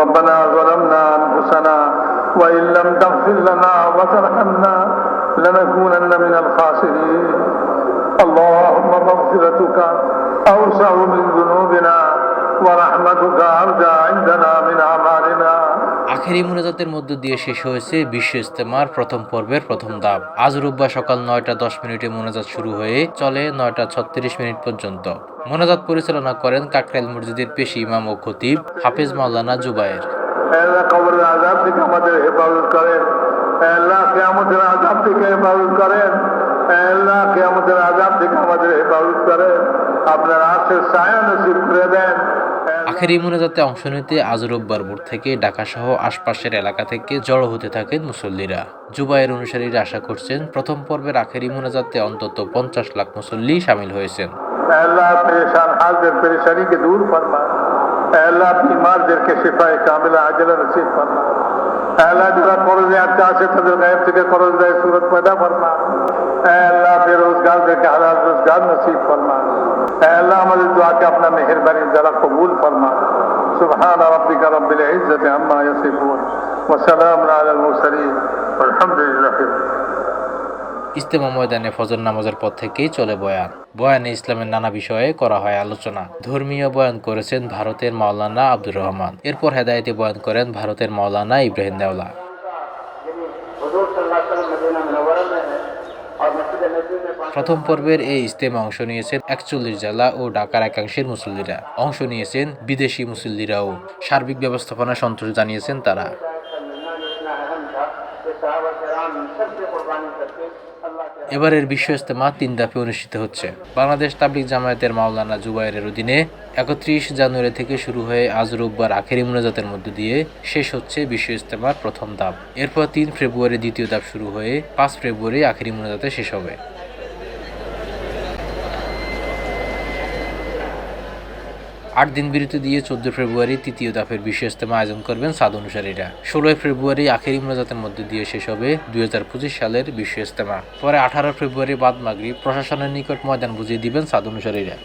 ربنا ظلمنا أنفسنا وإن لم تغفر لنا وترحمنا لنكونن من الخاسرين. اللهم مغفرتك أوسع من ذنوبنا ورحمتك أرجى عندنا. আখেরি মোনাজাতের মধ্য দিয়ে শেষ হয়েছে বিশ্ব ইস্তেমার প্রথম পর্বের প্রথম ধাপ আজ রোববার সকাল নয়টা দশ মিনিটে মোনাজাত শুরু হয়ে চলে নয়টা ছত্রিশ মিনিট পর্যন্ত। মোনাজাত পরিচালনা করেন কাকরাইল মসজিদের পেশি ইমাম ও খতিব হাফেজ মাওলানা জুবায়ের। আজাব থেকে আমাদের হেফাজত করেন। থেকে করেন। আমাদের করেন। আপনার করে দেন। আখেরি মোনাজাতে অংশ নিতে আজ রোববার ভোর থেকে ঢাকা সহ আশপাশের এলাকা থেকে জড়ো হতে থাকেন মুসল্লিরা। জুবাইয়ের অনুসারীরা আশা করছেন প্রথম পর্বের আখেরি মোনাজাতে অন্তত পঞ্চাশ লাখ মুসল্লি সামিল হয়েছেন। আল্লাহ পরেশান দূর ফরমা। আল্লাহ বিমারদেরকে শিফায় কামিলা আজলা যারা করজে আটকে আছে তাদের গায়েব থেকে করজ দেয় সুরত পয়দা ফরমা। ইস্তেমা ময়দানে ফজর নামাজের পর থেকেই চলে বয়ান। বয়ানে ইসলামের নানা বিষয়ে করা হয় আলোচনা। ধর্মীয় বয়ান করেছেন ভারতের মাওলানা আব্দুর রহমান। এরপর হেদায়তে বয়ান করেন ভারতের মাওলানা ইব্রাহিম দেওয়া প্রথম পর্বের এই ইস্তেমা অংশ নিয়েছেন একচল্লিশ জেলা ও ঢাকার একাংশের মুসল্লিরা। অংশ নিয়েছেন বিদেশি মুসল্লিরাও। সার্বিক ব্যবস্থাপনা সন্তোষ জানিয়েছেন তারা। এবারের বিশ্ব ইস্তেমা তিন দাপে অনুষ্ঠিত হচ্ছে। বাংলাদেশ তাবলিক জামায়াতের মাওলানা জুবাইরের অধীনে একত্রিশ জানুয়ারি থেকে শুরু হয়ে আজ রোববার আখেরি মোনাজাতের মধ্য দিয়ে শেষ হচ্ছে বিশ্ব ইস্তেমার প্রথম ধাপ এরপর তিন ফেব্রুয়ারি দ্বিতীয় ধাপ শুরু হয়ে পাঁচ ফেব্রুয়ারি আখেরি মোনাজাতে শেষ হবে। আট দিন বিরতি দিয়ে চোদ্দ ফেব্রুয়ারি তৃতীয় দফের বিশ্ব ইস্তেমা আয়োজন করবেন সাদ অনুসারীরা। ষোলোই ফেব্রুয়ারি আখেরি মোনাজাতের মধ্য দিয়ে শেষ হবে দুই হাজার পঁচিশ সালের বিশ্ব ইস্তেমা পরে আঠারো ফেব্রুয়ারি বাদ মাগরি প্রশাসনের নিকট ময়দান বুঝিয়ে দিবেন সাদ অনুসারীরা।